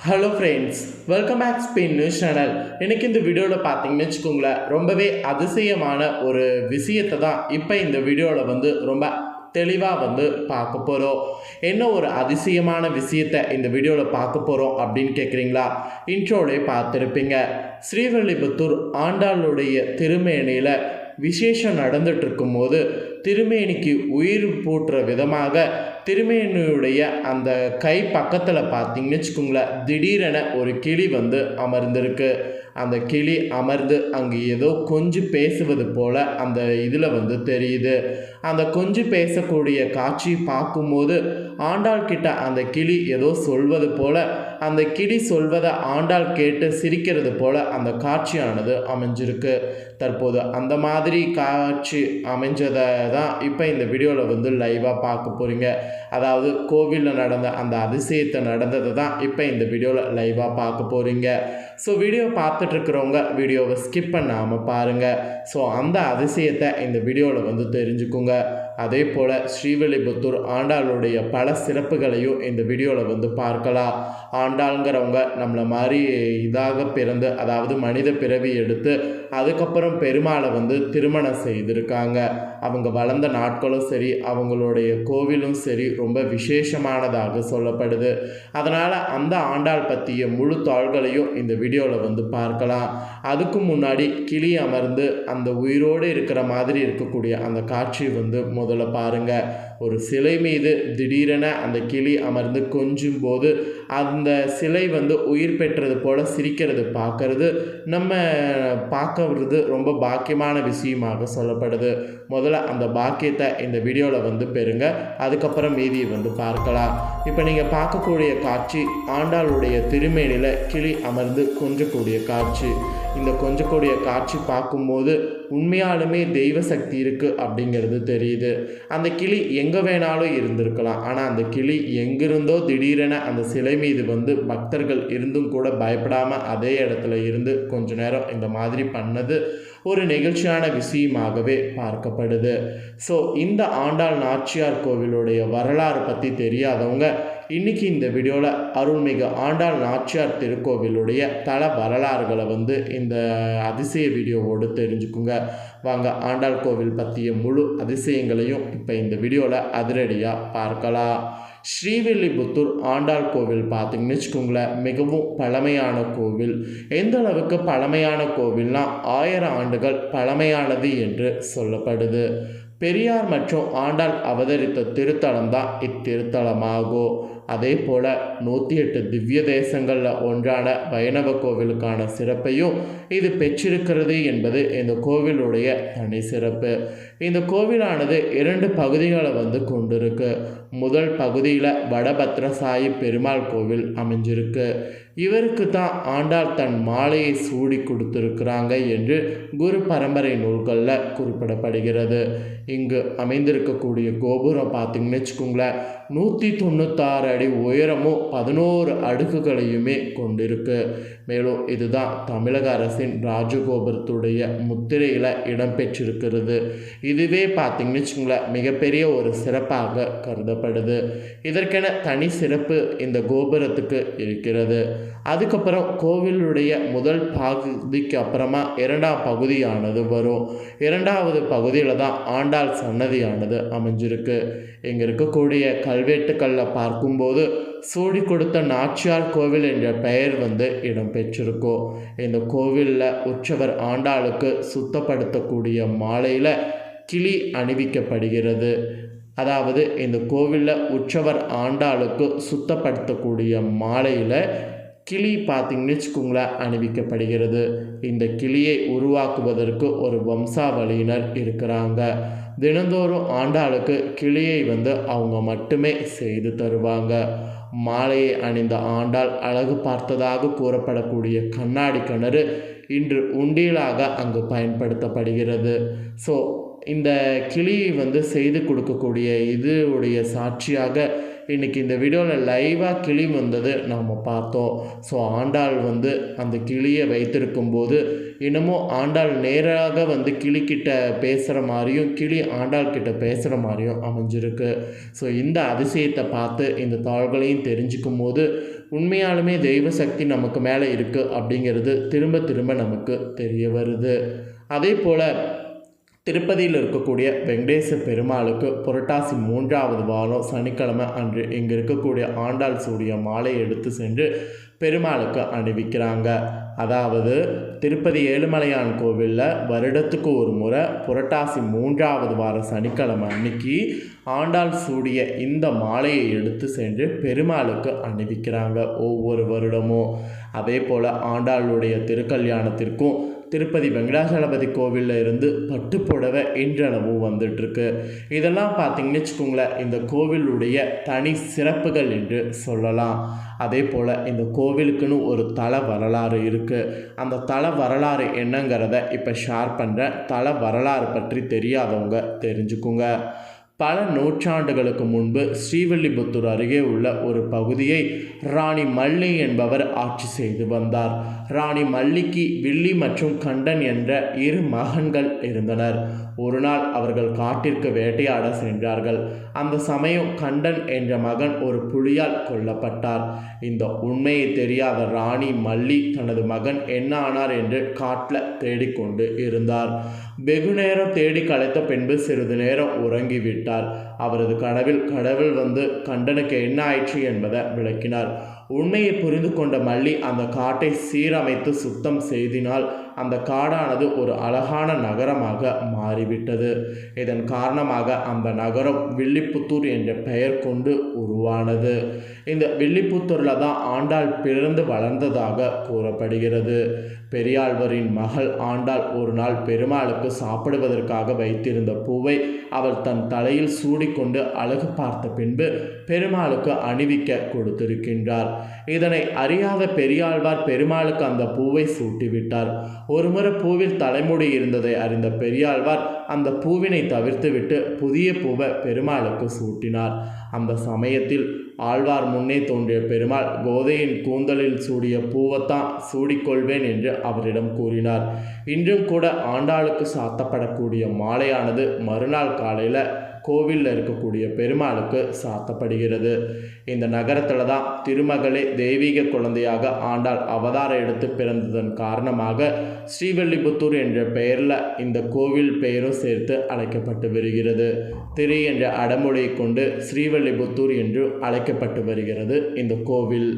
Hello friends welcome back Spain news channel எனக்கு இந்த வீடியோவில் பார்த்தீங்கன்னு வச்சுக்கோங்களேன் ரொம்பவே அதிசயமான ஒரு விஷயத்தை தான் இப்போ இந்த வீடியோவில் வந்து ரொம்ப தெளிவாக வந்து பார்க்க போகிறோம் என்ன ஒரு அதிசயமான விஷயத்தை இந்த வீடியோவில் பார்க்க போகிறோம் அப்படின்னு கேட்குறீங்களா இன்ட்ரோலே பார்த்துருப்பீங்க. ஸ்ரீவல்லிபுத்தூர் ஆண்டாளுடைய திருமேனியில் விசேஷம் நடந்துட்டு இருக்கும்போது திருமேனிக்கு உயிர் பூட்டுற விதமாக திருமேனியுடைய அந்த கை பக்கத்தில் பார்த்தீங்கன்னு வச்சுக்கோங்களேன் திடீரென ஒரு கிளி வந்து அமர்ந்திருக்கு. அந்த கிளி அமர்ந்து அங்கே ஏதோ கொஞ்சம் பேசுவது போல் அந்த இதில் வந்து தெரியுது. அந்த கொஞ்சம் பேசக்கூடிய காட்சி பார்க்கும்போது ஆண்டாள் கிட்ட அந்த கிளி ஏதோ சொல்வது போல் அந்த கிளி சொல்வதை ஆண்டாள் கேட்டு சிரிக்கிறது போல அந்த காட்சியானது அமைஞ்சிருக்கு. தற்போது அந்த மாதிரி காட்சி அமைஞ்சதை தான் இப்போ இந்த வீடியோவில் வந்து லைவாக பார்க்க போகிறீங்க அதாவது கோவிலில் நடந்த அந்த அதிசயத்தை நடந்ததை தான் இப்போ இந்த வீடியோவில் லைவாக பார்க்க போகிறீங்க ஸோ வீடியோ பார்த்துட்ருக்கிறவங்க வீடியோவை ஸ்கிப் பண்ணாமல் பாருங்கள் ஸோ அந்த அதிசயத்தை இந்த வீடியோவில் வந்து தெரிஞ்சுக்குங்க. அதே போல் ஸ்ரீவில்லிபுத்தூர் ஆண்டாளுடைய பல சிறப்புகளையும் இந்த வீடியோவில் வந்து பார்க்கலாம். ஆண்டாளுங்கிறவங்க நம்மளை மாதிரி இதாக பிறந்து அதாவது மனித பிறவி எடுத்து அதுக்கப்புறம் பெருமாளை வந்து திருமணம் செய்திருக்காங்க. அவங்க வளர்ந்த நாட்களும் சரி அவங்களுடைய கோவிலும் சரி ரொம்ப விசேஷமானதாக சொல்லப்படுது. அதனால் அந்த ஆண்டாள் பற்றிய முழு தாள்களையும் இந்த வீடியோவில் வந்து பார்க்கலாம். அதுக்கு முன்னாடி கிளி அமர்ந்து அந்த உயிரோடு இருக்கிற மாதிரி இருக்கக்கூடிய அந்த காட்சி வந்து முதல்ல பாருங்க ஒரு சிலை மீது திடீரென அந்த கிளி அமர்ந்து கொஞ்சும் போது அந்த சிலை வந்து உயிர் பெற்றது போல சிரிக்கிறது பார்க்கறது நம்ம பார்க்கறது ரொம்ப பாக்கியமான விஷயமாக சொல்லப்படுது. முதல்ல அந்த பாக்கியத்தை இந்த வீடியோவில் வந்து பெறுங்க அதுக்கப்புறம் மீதியை வந்து பார்க்கலாம். இப்போ நீங்கள் பார்க்கக்கூடிய காட்சி ஆண்டாளுடைய திருமேனியில் கிளி அமர்ந்து கொஞ்சக்கூடிய காட்சி. இந்த கொஞ்சக்கூடிய காட்சி பார்க்கும்போது உண்மையாலுமே தெய்வ சக்தி இருக்குது அப்படிங்கிறது தெரியுது. அந்த கிளி எங்கே வேணாலும் இருந்திருக்கலாம். ஆனால் அந்த கிளி எங்கிருந்தோ திடீரென அந்த சிலை மீது வந்து பக்தர்கள் இருந்தும் கூட பயப்படாமல் அதே இடத்துல இருந்து கொஞ்ச நேரம் இந்த மாதிரி பண்ணது ஒரு நெகிழ்ச்சியான விஷயமாகவே பார்க்கப்படுது. ஸோ இந்த ஆண்டாள் நாச்சியார் கோவிலுடைய வரலாறு பற்றி தெரியாதவங்க இன்னைக்கு இந்த வீடியோவில் அருள்மிகு ஆண்டாள் நாச்சியார் திருக்கோவிலுடைய தல வரலாறுகளை வந்து இந்த அதிசய வீடியோவோடு தெரிஞ்சுக்குங்க. வாங்க ஆண்டாள் கோவில் பற்றிய முழு அதிசயங்களையும் இப்போ இந்த வீடியோவில் அதிரடியாக பார்க்கலாம். ஸ்ரீவில்லிபுத்தூர் ஆண்டாள் கோவில் பார்த்தீங்கன்னு வச்சுக்கோங்களேன் மிகவும் பழமையான கோவில். எந்த அளவுக்கு பழமையான கோவில்னா ஆயிரம் ஆண்டுகள் பழமையானது என்று சொல்லப்படுது. பெரியார் மற்றும் ஆண்டாள் அவதரித்த திருத்தலம் தான் இத்திருத்தலமாகும். அதே போல் நூற்றி எட்டு திவ்ய தேசங்களில் ஒன்றான வைணவ கோவிலுக்கான சிறப்பையும் இது பெற்றிருக்கிறது என்பது இந்த கோவிலுடைய தனி சிறப்பு. இந்த கோவிலானது இரண்டு பகுதிகளை வந்து கொண்டிருக்கு. முதல் பகுதியில் வடபத்ரசாயி பெருமாள் கோவில் அமைஞ்சிருக்கு. இவருக்கு தான் ஆண்டாள் தன் மாலையை சூடி கொடுத்திருக்கிறாங்க என்று குரு பரம்பரை நூல்களில் குறிப்பிடப்படுகிறது. இங்கு அமைந்திருக்கக்கூடிய கோபுரம் பார்த்தீங்கன்னு வச்சுக்கோங்களேன் நூற்றி தொண்ணூத்தாறு அடி உயரமும் பதினோரு அடுக்குகளையுமே கொண்டிருக்கு. மேலும் இதுதான் தமிழக அரசின் ராஜகோபுரத்துடைய முத்திரையில் இடம்பெற்றிருக்கிறது இதுவே பார்த்தீங்கன்னு வச்சுங்களேன் மிகப்பெரிய ஒரு சிறப்பாக கருதப்படுது. இதற்கென தனி சிறப்பு இந்த கோபுரத்துக்கு இருக்கிறது. அதுக்கப்புறம் கோவிலுடைய முதல் பகுதிக்கு அப்புறமா இரண்டாம் பகுதியானது வரும். இரண்டாவது பகுதியில் தான் ஆண்டாள் சன்னதியானது அமைஞ்சிருக்கு. இங்கே இருக்கக்கூடிய கல்வெட்டுக்களில் பார்க்கும் போது சூடி கொடுத்த நாச்சியார் கோவில் என்ற பெயர் வந்து இடம்பெற்றிருக்கும் இந்த கோவிலில் உற்சவர் ஆண்டாளுக்கு சுத்தப்படுத்தக்கூடிய மாலையில் கிளி அணிவிக்கப்படுகிறது. அதாவது இந்த கோவிலில் உற்சவர் ஆண்டாளுக்கு சுத்தப்படுத்தக்கூடிய மாலையில் கிளி பார்த்தீங்கன்னு வச்சுக்கோங்களேன் அணிவிக்கப்படுகிறது. இந்த கிளியை உருவாக்குவதற்கு ஒரு வம்சாவளியினர் இருக்கிறாங்க. தினந்தோறும் ஆண்டாளுக்கு கிளியை வந்து அவங்க மட்டுமே செய்து தருவாங்க. மாலையை அணிந்த ஆண்டாள் அழகு பார்த்ததாக கூறப்படக்கூடிய கண்ணாடி கிணறு இன்று உண்டியலாக அங்கு பயன்படுத்தப்படுகிறது. ஸோ இந்த கிளியை வந்து செய்து கொடுக்கக்கூடிய இதுடைய சாட்சியாக இன்றைக்கி இந்த வீடியோவில் லைவாக கிளி வந்தது நாம் பார்த்தோம். ஸோ ஆண்டாள் வந்து அந்த கிளியை வைத்திருக்கும் போது இன்னமும் ஆண்டாள் நேராக வந்து கிளிக்கிட்ட பேசுகிற மாதிரியும் கிளி ஆண்டாள் கிட்ட பேசுகிற மாதிரியும் அமைஞ்சிருக்கு. ஸோ இந்த அதிசயத்தை பார்த்து இந்த தாள்களையும் தெரிஞ்சுக்கும் போது உண்மையாலுமே தெய்வ சக்தி நமக்கு மேலே இருக்குது அப்படிங்கிறது திரும்ப திரும்ப நமக்கு தெரிய வருது. அதே போல் திருப்பதியில் இருக்கக்கூடிய வெங்கடேச பெருமாளுக்கு புரட்டாசி மூன்றாவது வாரம் சனிக்கிழமை அன்று இங்கே இருக்கக்கூடிய ஆண்டாள் சூடிய மாலை எடுத்து சென்று பெருமாளுக்கு அணிவிக்கிறாங்க. அதாவது திருப்பதி ஏழுமலையான் கோவிலில் வருடத்துக்கு ஒரு முறை புரட்டாசி மூன்றாவது வாரம் சனிக்கிழமை அன்னைக்கு ஆண்டாள் சூடிய இந்த மாலையை எடுத்து சென்று பெருமாளுக்கு அணிவிக்கிறாங்க ஒவ்வொரு வருடமும். அதே போல் ஆண்டாளுடைய திருக்கல்யாணத்திற்கும் திருப்பதி வெங்கடாசலபதி கோவிலில் இருந்து பட்டு புடவை இன்றளவும் வந்துட்டுருக்கு இதெல்லாம் பார்த்தீங்கன்னு வச்சுக்கோங்களேன் இந்த கோவிலுடைய தனி சிறப்புகள் என்று சொல்லலாம். அதே போல் இந்த கோவிலுக்குன்னு ஒரு தல வரலாறு இருக்குது அந்த தல வரலாறு என்னங்கிறத இப்போ ஷேர் பண்ணுறேன் தல வரலாறு பற்றி தெரியாதவங்க தெரிஞ்சுக்குங்க. பல நூற்றாண்டுகளுக்கு முன்பு ஸ்ரீவில்லிபுத்தூர் அருகே உள்ள ஒரு பகுதியை ராணி மல்லி என்பவர் ஆட்சி செய்து வந்தார். ராணி மல்லிக்கு வில்லி மற்றும் கண்டன் என்ற இரு மகன்கள் இருந்தனர். ஒரு நாள் அவர்கள் காட்டிற்கு வேட்டையாட சென்றார்கள். அந்த சமயம் கண்டன் என்ற மகன் ஒரு புலியால் கொல்லப்பட்டார். இந்த உண்மையை தெரியாத ராணி மல்லி தனது மகன் என்ன ஆனார் என்று காட்டில் தேடிக்கொண்டு இருந்தார். வெகு நேரம் தேடி களைத்த பின்பு சிறிது நேரம் உறங்கிவிட்டார். அவரது கனவில் கடவுள் வந்து கண்டனுக்கு என்ன ஆயிற்று என்பதை விளக்கினார். உண்மையை புரிந்து கொண்ட மல்லி அந்த காட்டை சீரமைத்து சுத்தம் செய்தினால் அந்த காடானது ஒரு அழகான நகரமாக மாறிவிட்டது. இதன் காரணமாக அந்த நகரம் வில்லிபுத்தூர் என்ற பெயர் கொண்டு உருவானது. இந்த வில்லிபுத்தூரில் தான் ஆண்டாள் பிறந்து வளர்ந்ததாக கூறப்படுகிறது. பெரியாழ்வரின் மகள் ஆண்டாள் ஒரு நாள் பெருமாளுக்கு சாப்பிடுவதற்காக வைத்திருந்த பூவை அவள் தன் தலையில் சூடிக்கொண்டு அழகு பார்த்த பின்பு பெருமாளுக்கு அணிவிக்க கொடுத்திருக்கின்றார். இதனை அறியாத பெரியாழ்வார் பெருமாளுக்கு அந்த பூவை சூட்டிவிட்டார். ஒருமுறை பூவில் தலைமுடி இருந்ததை அறிந்த பெரியாழ்வார் அந்த பூவினை தவிர்த்துவிட்டு புதிய பூவை பெருமாளுக்கு சூட்டினார். அந்த சமயத்தில் ஆழ்வார் முன்னே தோன்றிய பெருமாள் கோதையின் கூந்தலில் சூடிய பூவைத்தான் சூடிக்கொள்வேன் என்று அவரிடம் கூறினார். இன்றும் கூட ஆண்டாளுக்கு சாத்தப்படக்கூடிய மாலையானது மறுநாள் காலையில் கோவிலில் இருக்கக்கூடிய பெருமாளுக்கு சாத்தப்படுகிறது. இந்த நகரத்தில் தான் திருமகளே தெய்வீக குழந்தையாக ஆண்டாள் அவதாரம் எடுத்து பிறந்ததன் காரணமாக ஸ்ரீவல்லிபுத்தூர் என்ற பெயரில் இந்த கோவில் பெயரும் சேர்த்து அழைக்கப்பட்டு வருகிறது. திரு என்ற அடமொழியை கொண்டு ஸ்ரீவல்லிபுத்தூர் என்று அழைக்கப்பட்டு வருகிறது இந்த கோவில்.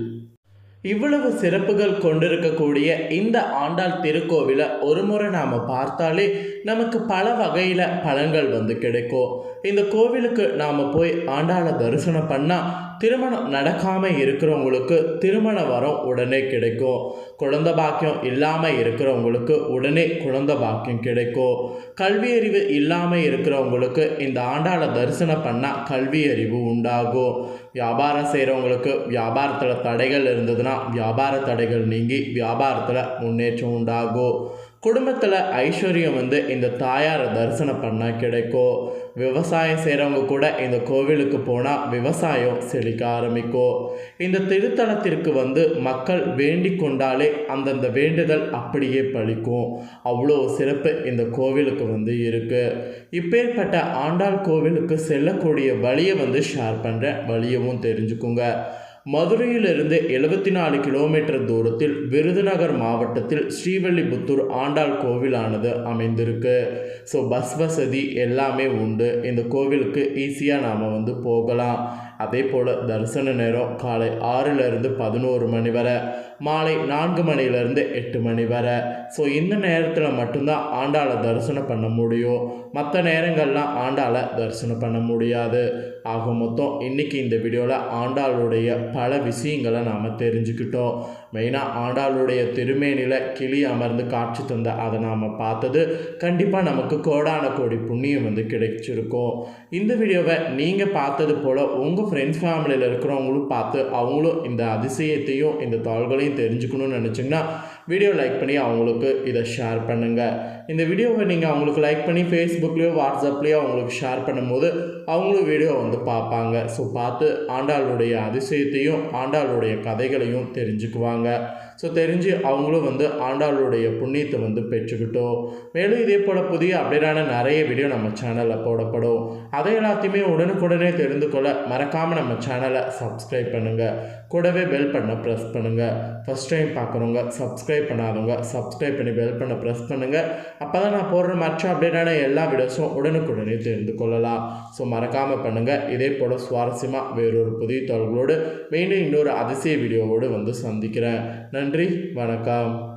இவ்வளவு சிறப்புகள் கொண்டிருக்கக்கூடிய இந்த ஆண்டாள் திருக்கோவிலை ஒரு முறை நாம் பார்த்தாலே நமக்கு பல வகையில் பலன்கள் வந்து கிடைக்கும். இந்த கோவிலுக்கு நாம் போய் ஆண்டாளை தரிசனம் பண்ணால் திருமணம் நடக்காமல் இருக்கிறவங்களுக்கு திருமண வரம் உடனே கிடைக்கும். குழந்த பாக்கியம் இல்லாமல் இருக்கிறவங்களுக்கு உடனே குழந்த பாக்கியம் கிடைக்கும். கல்வியறிவு இல்லாமல் இருக்கிறவங்களுக்கு இந்த ஆண்டாளை தரிசனம் பண்ணால் கல்வியறிவு உண்டாகும். வியாபாரம் செய்கிறவங்களுக்கு வியாபாரத்தில் தடைகள் இருந்ததுன்னா வியாபார தடைகள் நீங்கி வியாபாரத்தில் முன்னேற்றம் உண்டாகும். குடும்பத்தில் ஐஸ்வர்யம் வந்து இந்த தாயாரை தரிசனம் பண்ணால் கிடைக்கும். விவசாயம் செய்கிறவங்க கூட இந்த கோவிலுக்கு போனால் விவசாயம் செழிக்க ஆரம்பிக்கும். இந்த திருத்தலத்திற்கு வந்து மக்கள் வேண்டிக் கொண்டாலே அந்தந்த வேண்டுதல் அப்படியே பழிக்கும். அவ்வளோ சிறப்பு இந்த கோவிலுக்கு வந்து இருக்குது இப்பேற்பட்ட ஆண்டாள் கோவிலுக்கு செல்லக்கூடிய வழியை வந்து ஷேர் பண்ணுறேன் வழியவும் தெரிஞ்சுக்குங்க. மதுரையிலிருந்து எழுபத்தி நாலு கிலோமீட்டர் தூரத்தில் விருதுநகர் மாவட்டத்தில் ஸ்ரீவல்லிபுத்தூர் ஆண்டாள் கோவிலானது அமைந்திருக்கு. ஸோ பஸ் வசதி எல்லாமே உண்டு. இந்த கோவிலுக்கு ஈஸியாக நாம் வந்து போகலாம். அதே போல் தரிசன நேரம் காலை ஆறிலிருந்து பதினோரு மணி வரை மாலை நான்கு மணிலேருந்து எட்டு மணி வரை. ஸோ இந்த நேரத்தில் மட்டும்தான் ஆண்டாளை தரிசனம் பண்ண முடியும். மற்ற நேரங்கள்லாம் ஆண்டாளை தரிசனம் பண்ண முடியாது. ஆக மொத்தம் இன்றைக்கி இந்த வீடியோவில் ஆண்டாளுடைய பல விஷயங்களை நாம் தெரிஞ்சுக்கிட்டோம். மெயினாக ஆண்டாளுடைய திருமேனியில் கிளி அமர்ந்து காட்சி தந்த அதை நாம் பார்த்தது கண்டிப்பாக நமக்கு கோடான கோடி புண்ணியம் வந்து கிடைச்சிருக்கும். இந்த வீடியோவை நீங்கள் பார்த்தது போல் உங்கள் ஃப்ரெண்ட்ஸ் ஃபேமிலியில் இருக்கிறவங்களும் பார்த்து அவங்களும் இந்த அதிசயத்தையும் இந்த தாள்களையும் தெரிஞ்சுக்கணும்னு நினச்சிங்கன்னா வீடியோ லைக் பண்ணி அவங்களுக்கு இதை ஷேர் பண்ணுங்கள் இந்த வீடியோவை நீங்கள் அவங்களுக்கு லைக் பண்ணி ஃபேஸ்புக்லேயோ வாட்ஸ்அப்லேயோ அவங்களுக்கு ஷேர் பண்ணும்போது அவங்களும் வீடியோ வந்து பார்ப்பாங்க. ஸோ பார்த்து ஆண்டாளுடைய அதிசயத்தையும் ஆண்டாளுடைய கதைகளையும் தெரிஞ்சுக்குவாங்க. ஸோ தெரிஞ்சு அவங்களும் வந்து ஆண்டாளுடைய புண்ணியத்தை வந்து பெற்றுக்கிட்டோம். மேலும் இதே போல் புதிய அப்டேட்டான நிறைய வீடியோ நம்ம சேனலில் போடப்படும். அதை எல்லாத்தையுமே உடனுக்குடனே தெரிந்து கொள்ள மறக்காமல் நம்ம சேனலை சப்ஸ்கிரைப் பண்ணுங்கள் கூடவே பெல் பண்ண ப்ரெஸ் பண்ணுங்கள் ஃபஸ்ட் டைம் பார்க்குறவங்க சப்ஸ்கிரைப் பண்ணாதவங்க சப்ஸ்கிரைப் பண்ணி பெல் பண்ண ப்ரெஸ் பண்ணுங்கள் அப்போ தான் நான் போடுற மற்ற அப்டேட்டான எல்லா வீடியோஸும் உடனுக்குடனே தெரிந்து கொள்ளலாம். ஸோ மறக்காமல் பண்ணுங்கள் இதே போல் சுவாரஸ்யமாக வேறொரு புதிய தொழில்களோடு மீண்டும் இன்னொரு அதிசய வீடியோவோடு வந்து சந்திக்கிறேன். நன்றி வணக்கம்.